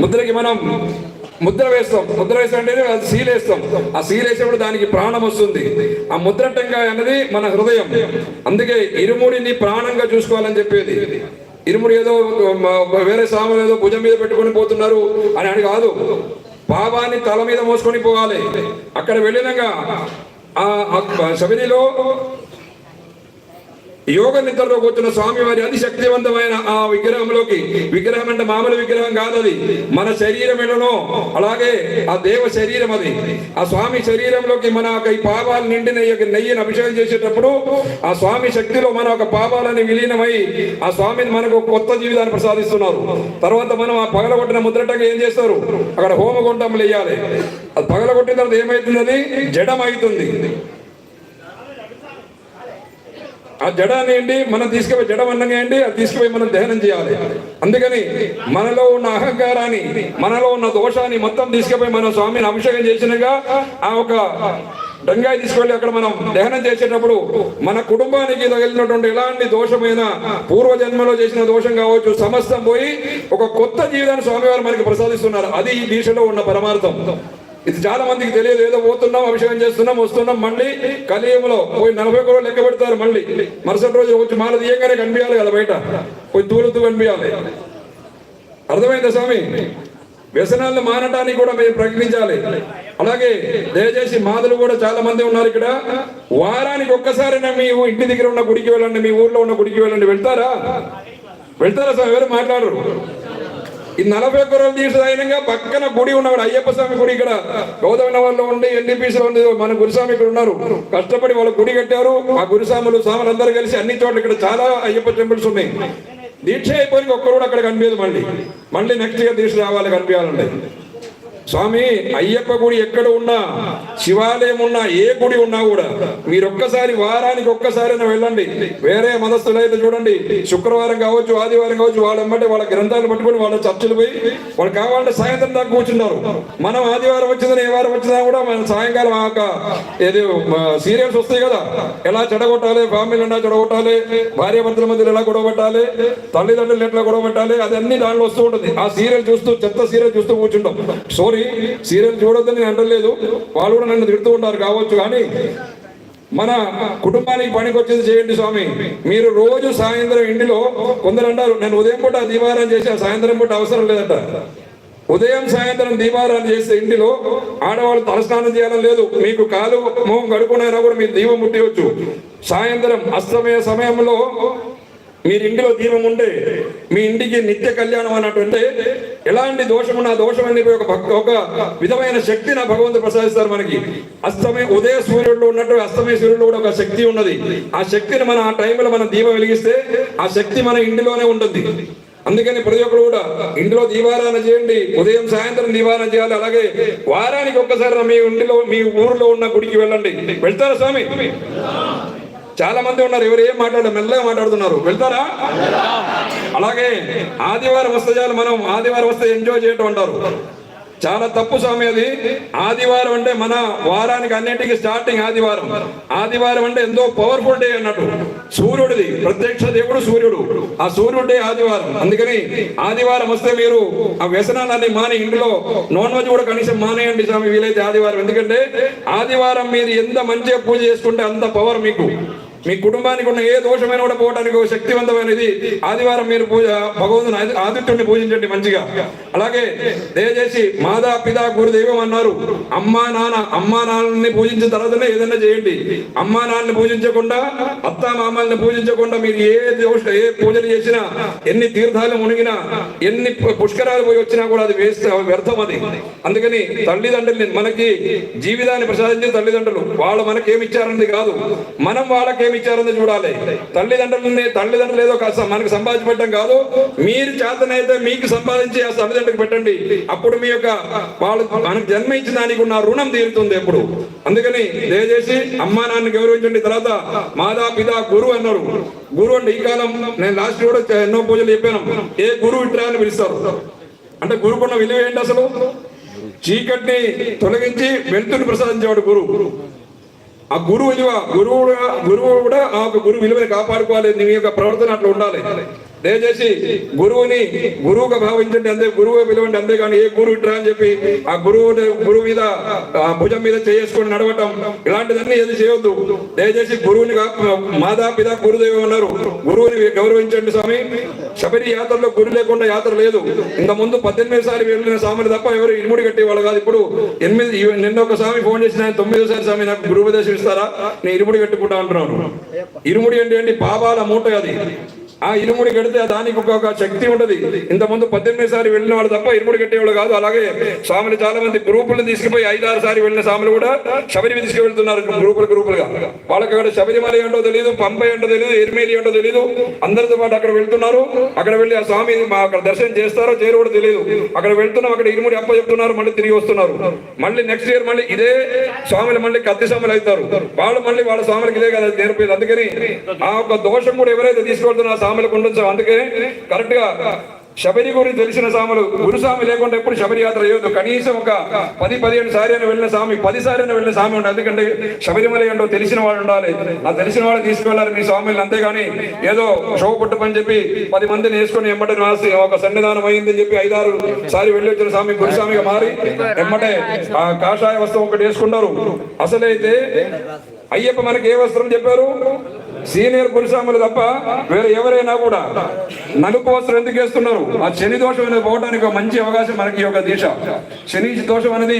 ముద్రకి మనం ముద్ర వేస్తాం. ముద్ర వేస్తాం అంటే అది సీల్ వేస్తాం. ఆ సీల్ వేసినప్పుడు దానికి ప్రాణం వస్తుంది. ఆ ముద్ర టెంకాయ అన్నది మన హృదయం. అందుకే ఇరుముడిని ప్రాణంగా చూసుకోవాలని చెప్పేది. ఇరుముడి ఏదో వేరే సామాన్ ఏదో భుజం మీద పెట్టుకొని పోతున్నారు అని అని కాదు. పాపాన్ని తల మీద మోసుకొని పోవాలి. అక్కడ వెళ్ళినాక ఆ ఆ శబరిలో యోగ నిద్రలోకి వచ్చిన స్వామి వారి అతి శక్తివంతమైన ఆ విగ్రహంలోకి విగ్రహం అంటే మామూలు విగ్రహం కాదు అది. మన శరీరం ఎడనో అలాగే ఆ దేవ శరీరం అది. ఆ స్వామి శరీరంలోకి మన ఒక ఈ పాపాలు నిండిన నెయ్యిని అభిషేకం చేసేటప్పుడు ఆ స్వామి శక్తిలో మన ఒక పాపాలని విలీనమై ఆ స్వామిని మనకు కొత్త జీవితాన్ని ప్రసాదిస్తున్నారు. తర్వాత మనం ఆ పగలగొట్టిన ముద్రటగా ఏం చేస్తారు? అక్కడ హోమగుండంలు వేయాలి అది పగలగొట్టిన తర్వాత ఏమవుతుంది అది జడమవుతుంది. ఆ జడాన్ని ఏంటి? మనం తీసుకుపోయి జడం అన్నంగా ఏంటి? అది తీసుకుపోయి మనం దహనం చేయాలి. అందుకని మనలో ఉన్న అహంకారాన్ని మనలో ఉన్న దోషాన్ని మొత్తం తీసుకుపోయి మనం స్వామిని అభిషేకం చేసినగా ఆ ఒక డంగాయి తీసుకెళ్ళి అక్కడ మనం దహనం చేసేటప్పుడు మన కుటుంబానికి తగిలినటువంటి ఎలాంటి దోషమైన పూర్వజన్మలో చేసిన దోషం కావచ్చు సమస్తం పోయి ఒక కొత్త జీవితాన్ని స్వామివారు మనకి ప్రసాదిస్తున్నారు. అది ఈ దీక్షలో ఉన్న పరమార్థం. ఇది చాలా మందికి తెలియదు. ఏదో పోతున్నాం అభిషేకం చేస్తున్నాం వస్తున్నాం మళ్ళీ కలియుగంలో పోయి నలభై కూడా లెక్క పెడతారు మళ్ళీ. మరుసటి రోజు వచ్చి మాల తీయంగానే కనిపించాలి కదా బయట. పోయి తూలుతూ కనిపించాలి. అర్థమైందా స్వామి? వ్యసనాలను మానటానికి కూడా మేము ప్రకటించాలి అలాగే దయచేసి మాదులు కూడా చాలా మంది ఉన్నారు ఇక్కడ. వారానికి ఒక్కసారైనా మీ ఇంటి దగ్గర ఉన్న గుడికి వెళ్ళండి మీ ఊర్లో ఉన్న గుడికి వెళ్ళండి. వెళ్తారా? వెళ్తారా స్వామి? ఎవరు మాట్లాడరు? ఈ నలభై ఒక్క రోజులు తీసిన అయినంగా పక్కన గుడి ఉన్నవాడు అయ్యప్ప స్వామి గుడి ఇక్కడ గౌతమ వాళ్ళు ఉండి ఎన్డీపీసీలో ఉంది మన గురుస్వామి ఇక్కడ ఉన్నారు. కష్టపడి వాళ్ళు గుడి కట్టారు. ఆ గురుస్వాములు స్వాములు అందరూ కలిసి అన్ని చోట్ల ఇక్కడ చాలా అయ్యప్ప టెంపుల్స్ ఉన్నాయి. దీక్ష అయిపోయి ఒక్కరు కూడా అక్కడ కనిపించదు మళ్ళీ. మళ్ళీ నెక్స్ట్ ఇయర్ దీక్ష రావాలి కనిపించాలండి. స్వామి అయ్యప్ప గుడి ఎక్కడ ఉన్నా శివాలయం ఉన్నా ఏ గుడి ఉన్నా కూడా మీరు ఒక్కసారి వారానికి ఒక్కసారైనా వెళ్ళండి. వేరే మతస్థులు అయితే చూడండి శుక్రవారం కావచ్చు ఆదివారం కావచ్చు వాళ్ళ వాళ్ళ గ్రంథాలు పట్టుకొని వాళ్ళ చర్చలు పోయి వాళ్ళు కావాలంటే సాయంత్రం దాకా కూర్చున్నారు మనం ఆదివారం వచ్చిందని ఏ వారం వచ్చినా కూడా మన సాయంకాలం ఆ యొక్క ఏది సీరియల్స్ వస్తాయి కదా ఎలా చెడగొట్టాలి ఫ్యామిలీ ఎలా చెడగొట్టాలి భార్య భర్తల మధ్యలో ఎలా గొడవ పెట్టాలి తల్లిదండ్రులు ఎట్లా గొడవ పెట్టాలి అదన్నీ దాంట్లో వస్తూ ఉంటుంది. ఆ సీరియల్ చూస్తూ చెత్త సీరియల్ చూస్తూ కూర్చుంటాం. సారీ సీరియల్ చూడొద్దని నేను అంటలేదు వాళ్ళు కూడా నన్ను తిడుతూ ఉంటారు కావచ్చు కానీ మన కుటుంబానికి పనికొచ్చేది చేయండి స్వామి. మీరు రోజు సాయంత్రం ఇంటిలో కొందరు అంటారు నేను ఉదయం పూట దీపారాయణ చేసి సాయంత్రం పూట అవసరం లేదంట. ఉదయం సాయంత్రం దీపారాయణ చేస్తే ఇంటిలో ఆడవాళ్ళు తలస్నానం చేయడం లేదు. మీకు కాలు మొహం కడుకునైనా కూడా మీరు దీపం ముట్టియవచ్చు సాయంత్రం అస్తమయ సమయంలో మీరు ఇంటిలో దీపం ఉంటే మీ ఇంటికి నిత్య కళ్యాణం అన్నట్టుంటే ఎలాంటి దోషం నా దోషం అనేది ఒక ఒక విధమైన శక్తి నా భగవంతుడు ప్రసాదిస్తారు మనకి. అస్తమయ ఉదయ సూర్యుడులో ఉన్నట్టు అస్తమయ సూర్యుడు కూడా ఒక శక్తి ఉన్నది. ఆ శక్తిని మనం ఆ టైంలో మనం దీపం వెలిగిస్తే ఆ శక్తి మన ఇంటిలోనే ఉంటుంది. అందుకని ప్రతి ఒక్కరు కూడా ఇంట్లో దీవారాధన చేయండి. ఉదయం సాయంత్రం దీవారాధన చేయాలి. అలాగే వారానికి ఒక్కసారి మీ ఇంటిలో మీ ఊరిలో ఉన్న గుడికి వెళ్ళండి. వెళ్తారా స్వామి? చాలా మంది ఉన్నారు. ఎవరు ఏం మాట్లాడారు మెల్లగా మాట్లాడుతున్నారు. వెళ్తారా? అలాగే ఆదివారం వస్తే చాలు మనం ఆదివారం వస్తే ఎంజాయ్ చేయటం అంటారు. చాలా తప్పు స్వామి అది. ఆదివారం అంటే మన వారానికి అన్నిటికీ స్టార్టింగ్ ఆదివారం. ఆదివారం అంటే ఎంతో పవర్ఫుల్ డే అన్నట్టు. సూర్యుడిది ప్రత్యక్ష దేవుడు సూర్యుడు. ఆ సూర్యుడు డే ఆదివారం. అందుకని ఆదివారం వస్తే మీరు ఆ వ్యసనాలన్నీ మాని ఇంట్లో నాన్ వెజ్ కూడా కనీసం మానేయండి స్వామి వీలైతే ఆదివారం. ఎందుకంటే ఆదివారం మీరు ఎంత మంచిగా పూజ చేసుకుంటే అంత పవర్ మీకు. మీ కుటుంబానికి ఉన్న ఏ దోషమైన కూడా పోవడానికి శక్తివంతమైనది. ఆదివారం మీరు పూజ భగవంతుని ఆదిత్యుడిని పూజించండి మంచిగా. అలాగే దయచేసి మాదా పితా గురుదైవం అన్నారు. అమ్మా నాన్న అమ్మా నాన్నని పూజించిన తర్వాతనే ఏదైనా చేయండి. అమ్మా నాన్నని పూజించకుండా అత్త మామల్ని పూజించకుండా మీరు ఏ దోష ఏ పూజలు చేసినా ఎన్ని తీర్థాలు మునిగినా ఎన్ని పుష్కరాలు పోయి వచ్చినా కూడా అది వేస్ట్ వ్యర్థం అది. అందుకని తల్లిదండ్రులు మనకి జీవితాన్ని ప్రసాదించిన తల్లిదండ్రులు వాళ్ళు మనకేమి ఇచ్చారన్నది కాదు. మనం వాళ్ళకేమి ఇచ్చారని చూడాలి. తల్లిదండ్రులని తల్లిదండ్రులు ఏదో కాస్త మనకు సంపాదించబడ్డం కాదు. మీరు చేతనైతే మీకు సంపాదించి ఆ తల్లిదండ్రులకు పెట్టండి. అప్పుడు మీ యొక్క వాళ్ళు మనకు జన్మ ఇచ్చిన దానికి ఉన్న రుణం తీరుతుంది ఎప్పుడు. అందుకని దయచేసి అమ్మా నాన్న గౌరవించండి. తర్వాత మాదా పితా గురువు అన్నారు. గురువు అంటే ఈ కాలం నేను లాస్ట్ కూడా ఎన్నో పూజలు చెప్పాను. ఏ గురువు ఇట్రా అని పిలుస్తారు. అంటే గురుకున్న విలువ ఏంటి అసలు? చీకటిని తొలగించి వెలుతుని ప్రసాదించేవాడు గురువు ఆ గురువు విలువ గురువు గురువు కూడా ఆ గురువు విలువని కాపాడుకోవాలి. నీ యొక్క ప్రవర్తన అట్లా ఉండాలి. దయచేసి గురువుని గురువుగా భావించండి అంతే గురువు పిలవండి అంతే కానీ ఏ గురువు ఇట్రా అని చెప్పి ఆ గురువు గురువు మీద ఆ భుజం మీద చేసుకొని నడవటం ఇలాంటిదన్నీ ఏది చేయొద్దు. దయచేసి గురువుని కా- మాతా పిత గురుదేవి ఉన్నారు గురువుని గౌరవించండి స్వామి. శబరి యాత్రలో గురు లేకుండా యాత్ర లేదు. ఇంత ముందు పద్దెనిమిది సార్లు వెళ్ళిన స్వామిని తప్ప ఎవరు ఇరుముడి కట్టేవాళ్ళు కాదు. ఇప్పుడు ఎనిమిది నిన్న ఒక స్వామి ఫోన్ చేసిన ఆయన తొమ్మిదోసారి స్వామి నాకు గురుపదేశం ఇస్తారా? నేను ఇరుముడి కట్టుకుంటా అంటున్నాను. ఇరుముడి అంటే ఏంటి? పాపాల మూట అది. ఆ ఇరుముడి కడితే దానికి ఒక శక్తి ఉంటది ఇంత ముందు పద్దెనిమిది సార్లు వెళ్ళిన వాళ్ళు తప్ప ఇరుముడి కట్టేవాళ్ళు కాదు. అలాగే స్వామిని చాలా మంది గ్రూపులను తీసుకుపోయి ఐదారు సార్లు వెళ్ళిన స్వాములు కూడా శబరిమి తీసుకువెళ్తున్నారు గ్రూపులు గ్రూపులుగా. వాళ్ళకి అక్కడ శబరిమల ఏంటో తెలియదు పంప ఏంటో తెలియదు ఎరిమేలి ఏంటో తెలియదు అందరితో పాటు అక్కడ వెళ్తున్నారు. అక్కడ వెళ్ళి ఆ స్వామి మా అక్కడ దర్శనం చేస్తారో చేరు కూడా తెలియదు అక్కడ వెళ్తున్నాం అక్కడ ఇరుముడి అప్ప చెప్తున్నారు మళ్ళీ తిరిగి వస్తున్నారు. మళ్ళీ నెక్స్ట్ ఇయర్ మళ్ళీ ఇదే స్వాములు మళ్ళీ కత్తి స్వాములు అవుతారు. వాళ్ళు మళ్ళీ వాళ్ళ స్వామికి ఇదే కదా నేర్పేది అందుకని ఆ ఒక దోషం కూడా ఎవరైతే తీసుకెళ్తున్నారు సామెలకు ఉండొచ్చు అందుకే కరెక్ట్గా శబరి గురించి తెలిసిన సాములు గురుస్వామి లేకుండా ఎప్పుడు శబరి యాత్ర చేయొద్దు. కనీసం ఒక పది పదిహేను సారి అయినా వెళ్ళిన స్వామి పది సారి అయినా వెళ్ళిన స్వామి ఉండాలి. ఎందుకంటే శబరిమల ఏంటో తెలిసిన వాళ్ళు ఉండాలి. ఆ తెలిసిన వాళ్ళు తీసుకువెళ్ళాలి మీ స్వామిని అంతేగాని ఏదో షో పుట్టమని చెప్పి పది మందిని వేసుకొని ఎమ్మటే రాసి ఒక సన్నిధానం అయిందని చెప్పి ఐదారు సారి వెళ్ళి వచ్చిన స్వామి గురుస్వామిగా మారి ఎమ్మటే ఆ కాషాయ వస్త్రం ఒకటి వేసుకున్నారు అసలైతే అయ్యప్ప మనకి ఏ వస్త్రం చెప్పారు? సీనియర్ పురుషాములు తప్ప వేరే ఎవరైనా కూడా నలుపు వస్త్రం ఎందుకు వేస్తున్నారు? ఆ శని దోషం అనేది పోవడానికి ఒక మంచి అవకాశం మనకి ఈ యొక్క దీక్ష. శని దోషం అనేది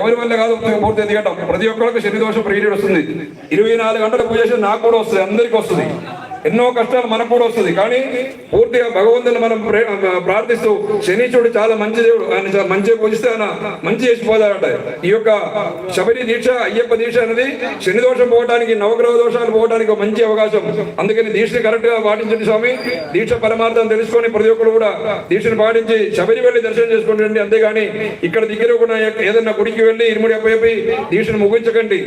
ఎవరి వల్ల కాదు పూర్తి దిగటం. ప్రతి ఒక్కరికి శని దోషం పీరియడ్ వస్తుంది. ఇరవై నాలుగు గంటలు పూజ చేసి నాకు కూడా వస్తుంది అందరికీ వస్తుంది. ఎన్నో కష్టాలు మనకు కూడా వస్తుంది. కానీ పూర్తిగా భగవంతుని మనం ప్రే- ప్రార్థిస్తూ శనీశ్వరుడు చాలా మంచి దేవుడు. ఆయన మంచి మంచిగా పూజిస్తే ఆయన మంచి చేసి ఈ యొక్క శబరి దీక్ష అయ్యప్ప దీక్ష అనేది శని దోషం పోవడానికి నవగ్రహ దోషాలు పోవడానికి మంచి అవకాశం. అందుకని దీక్షని కరెక్ట్గా పాటించండి స్వామి. దీక్ష పరమార్థం తెలుసుకొని ప్రతి ఒక్కరు కూడా దీక్షను పాటించి శబరి వెళ్ళి దర్శనం చేసుకోండి అంతేగాని ఇక్కడ దగ్గర కూడా ఏదైనా గుడికి వెళ్ళి ఇరుముడి అప్పయ్యి దీక్షను ముగించకండి.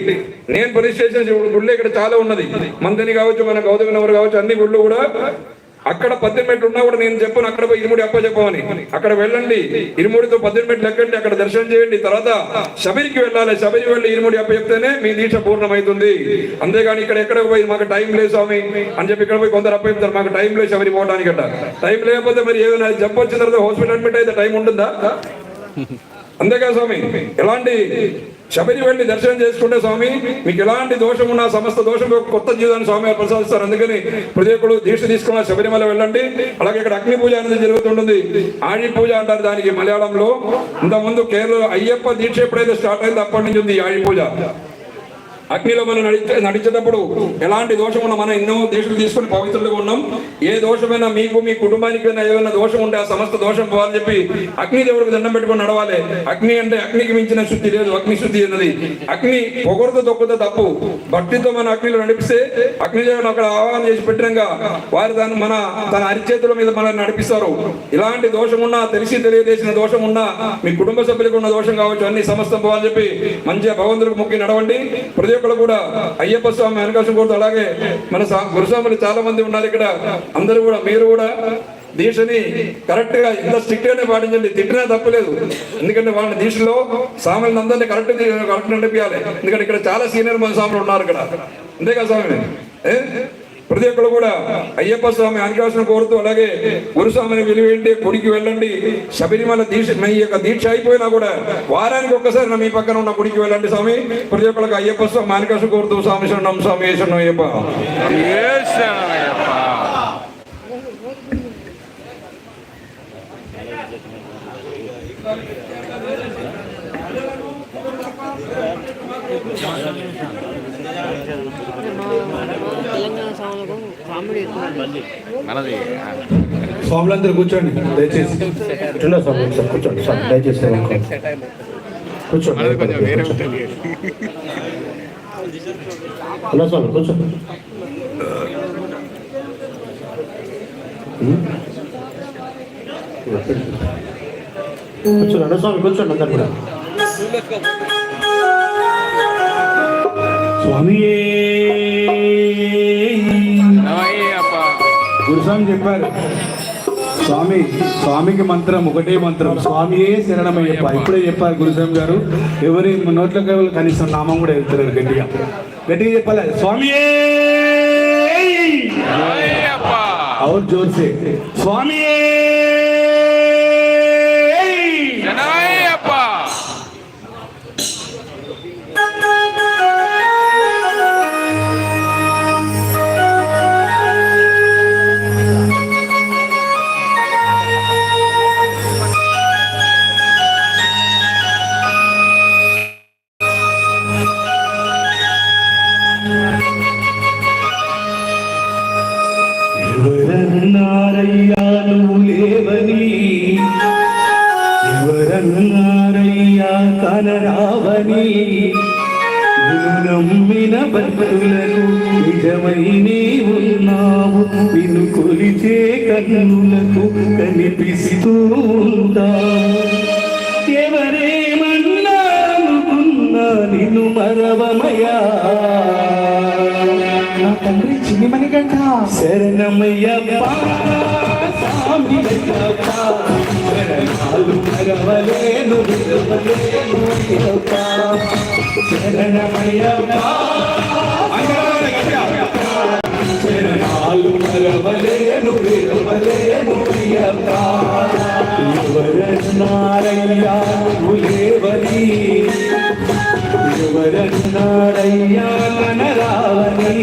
నేను పోలీస్ స్టేషన్ గుళ్ళు ఇక్కడ చాలా ఉన్నది. మందని కావచ్చు మన గౌతమ నవరు కావచ్చు అన్ని గుళ్ళు కూడా అక్కడ పద్దెనిమిది మెట్లు ఉన్నా కూడా నేను చెప్పాను అక్కడ పోయి ఇరుముడి అప్ప చెప్పమని. అక్కడ వెళ్ళండి ఇరుముడితో పద్దెనిమిది మెట్లు ఎక్కండి అక్కడ దర్శనం చేయండి. తర్వాత శబరికి వెళ్ళాలి. శబరి వెళ్ళి ఇరుముడి అప్ప చెప్తేనే మీ దీక్ష పూర్ణమవుతుంది అంతేగాని ఇక్కడ ఎక్కడ పోయి మాకు టైం లేదు స్వామి అని చెప్పి ఇక్కడ పోయి కొందరు అప్ప చెప్తారు మాకు టైం లేదు శబరి పోవడానికి అట్ట టైం లేకపోతే మరి ఏదైనా జబ్బు వచ్చిన తర్వాత హాస్పిటల్ అడ్మిట్ అయితే టైం ఉంటుందా? అంతేకా స్వామి ఎలాంటి శబరి వెళ్ళి దర్శనం చేసుకుంటే స్వామి మీకు ఎలాంటి దోషం ఉన్నా సమస్త దోషం కొత్త జీవితాన్ని స్వామి ప్రసాదిస్తారు. అందుకని ప్రతి ఒక్కరు దీక్ష తీసుకున్న శబరిమల వెళ్ళండి. అలాగే ఇక్కడ అగ్ని పూజ అనేది జరుగుతుంటుంది. ఆడి పూజ అంటారు దానికి మలయాళంలో. ఇంతకుముందు కేరళ అయ్యప్ప దీక్ష ఎప్పుడైతే స్టార్ట్ అయిందో అప్పటి నుంచి ఉంది ఈ ఆడి పూజ. అగ్నిలో మనం నడిచే నడిచేటప్పుడు ఎలాంటి దోషం ఉన్నా మనం ఎన్నో దేశాలు తీసుకొని పవిత్రులుగా ఉన్నాం. ఏ దోషమైనా మీకు మీ కుటుంబానికి ఏదైనా దోషం ఉంటే ఆ సమస్త దోషం పోవాలని చెప్పి అగ్ని దేవుడికి దండం పెట్టుకొని నడవాలి. అగ్ని అంటే అగ్నికి మించిన శుద్ధి లేదు అగ్ని శుద్ధి అన్నది. అగ్ని పొగరుతో తొక్కుతో తప్పు. భక్తితో మన అగ్నిలో నడిపిస్తే అగ్ని దేవుడు అక్కడ ఆహ్వానం చేసి పెట్టినాక వారు దాన్ని మన తన అరిచేతుల మీద మనల్ని నడిపిస్తారు. ఇలాంటి దోషం ఉన్నా తెలిసి తెలియజేసిన దోషం ఉన్నా మీ కుటుంబ సభ్యులకు ఉన్న దోషం కావచ్చు అన్ని సమస్తం పోవాలని చెప్పి మంచిగా భగవంతుడికి మొక్కి నడవండి. ప్రతి ఒక్కరు కూడా అయ్యప్ప స్వామి వెనకాసం కోరుతూ అలాగే మన గురుస్వాములు చాలా మంది ఉన్నారు ఇక్కడ. అందరూ కూడా మీరు కూడా దీక్షని కరెక్ట్గా ఇంత స్ట్రిక్ట్ గానే పాటించండి. తిట్టినా తప్పలేదు. ఎందుకంటే వాళ్ళ దీక్షలో స్వామిని అందరినీ కరెక్ట్ కరెక్ట్ నడిపించాలి ఎందుకంటే ఇక్కడ చాలా సీనియర్ మన స్వాములు ఉన్నారు ఇక్కడ. అంతేకా స్వామి? ప్రతి ఒక్కరు కూడా అయ్యప్ప స్వామి ఆనికాసం కోరుతూ అలాగే గురుస్వామిని విలువేంటి గుడికి వెళ్ళండి శబరిమల దీక్ష మీ యొక్క దీక్ష అయిపోయినా కూడా వారానికి ఒక్కసారి నా మీ పక్కన ఉన్న గుడికి వెళ్ళండి స్వామి ప్రతి ఒక్కరికి అయ్యప్ప స్వామి ఆనికాసం కోరుతూ స్వామి శరణం స్వామి శరణం అయ్యప్ప Thank you. మనది స్వాములందరూ కూర్చోండి దయచేసి. ఇట్లా స్వామి సార్ కూర్చోండి సార్ దయచేసి కూర్చోండి. అలా స్వామి కూర్చోండి. కూర్చోండి స్వామి కూర్చోండి అందరు కూడా. స్వామియే. గురుస్వామి చెప్పారు స్వామి స్వామికి మంత్రం ఒకటే మంత్రం స్వామియే శరణమయ్యప్ప ఇప్పుడే చెప్పారు గురుస్వామి గారు ఎవరి నోట్ల కనీసం నామం కూడా వెళ్తున్నారు గట్టిగా గట్టిగా చెప్పాలి స్వామియే అయ్యప్ప और जोर से स्वामी మన రావని నమ్మిన భక్తులకు నిజమై నీ ఉన్నావు నిన్ను కొలిచే కన్నులకు కనిపిస్తూ ఉంటావు. ఎవరేమన్నా నిన్ను మరవమయా? తండ్రి చిన్నిమణి గంట శరణమయ్యప్ప స్వామి అయ్యప్ప శరణాలు మరవలేను శరణమయ్యప్ప శరణాలు భగవలేను విరవలేను అయ్యప్ప ఎవరన్నారయ్యా నువ్వు ఎవరన్నారయ్యా కనరావని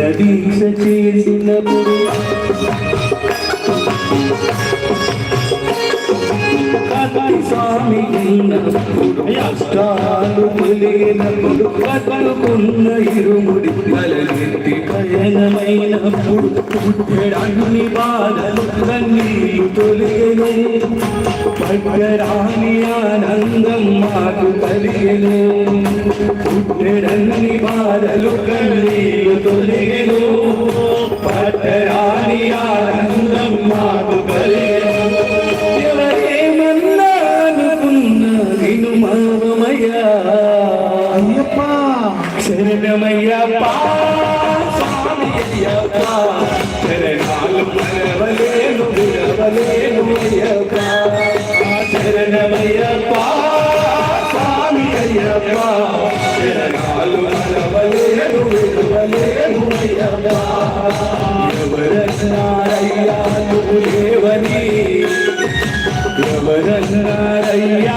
కఠిన దీక్ష చేసినప్పుడు కన్న స్వామి ఉన్నప్పుడు కష్టాలు తెలియనప్పుడు కట్టుకున్న ఇరుముడి బలెత్తి పయనమైనప్పుడు పుట్టెడన్ని బాధలు కన్నీరు తొలిగెను పగ్గరాని ఆనందం మాకు కలిగెను పుట్టెడన్ని బాధలు కన్నీరు తొలిగెను పట్టరాని ఆనందం ఎవరన్నారయ్యా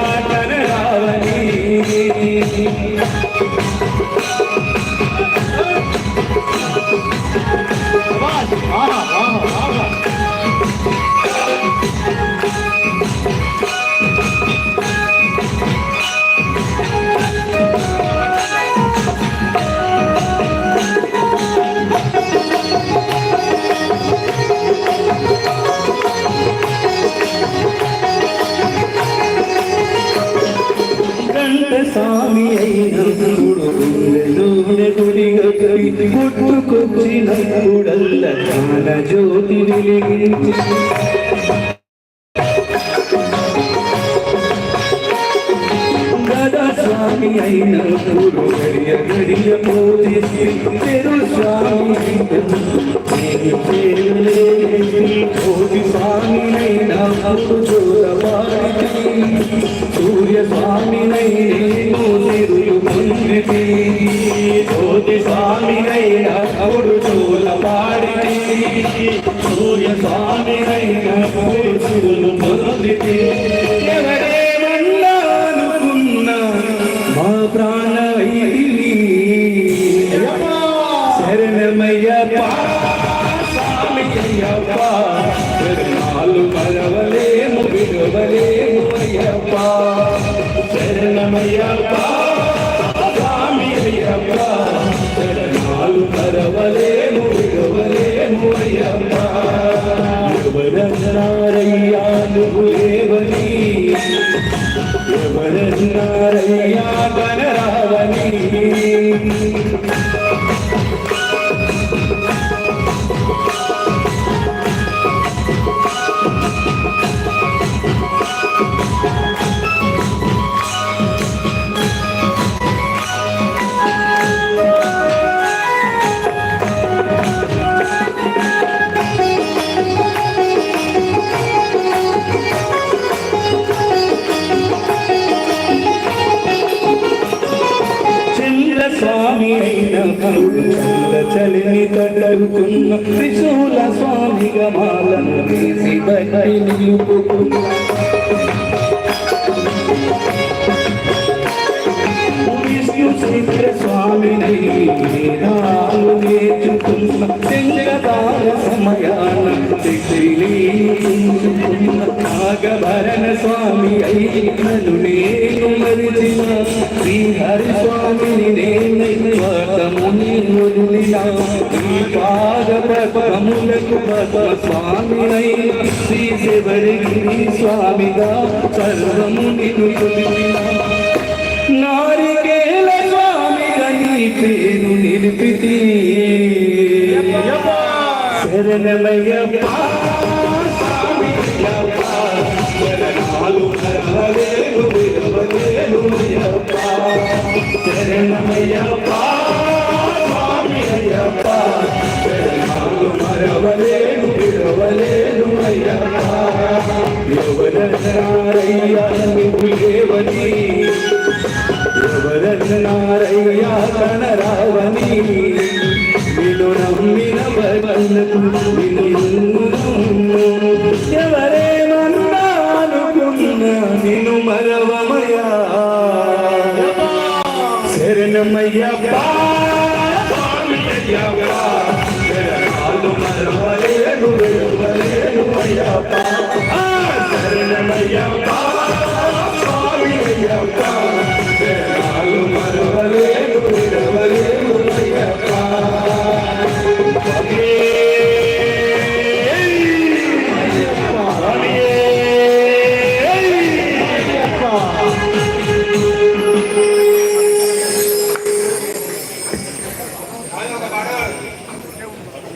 గంట స్వామి అయినప్పుడు పుట్టుకొచ్చినప్పుడల్ల జ్ఞాన జ్యోతి వెలిగించి. గదా స్వామి అయినప్పుడు గడియ గడియ జ్యోతి స్వామి ఎవరన్నారయ్యా స్వామి అయినను నేను మరిచిన శ్రీహరి స్వామిని నేనైతముని వదిలిన ఈ పాద పద్మములకు పద్మ స్వామి అయిన శ్రీ శివరిగిరి స్వామిగా సర్వము నిన్ను కొలిపిన నారికేల స్వామి గని పేరు నిలిపితి శరణమయ్యప్ప శరణమయ్యప్ప స్వామి అయ్యప్ప శరణాలు మరవలేలు అయ్యప్ప ఎవరన్నారయ్యా నువ్వు ఎవరన్నారయ్యా నిన్ను నమ్మిన బలకు నిన్ను శరణమయ్యప్ప స్వామియయ్యప్ప,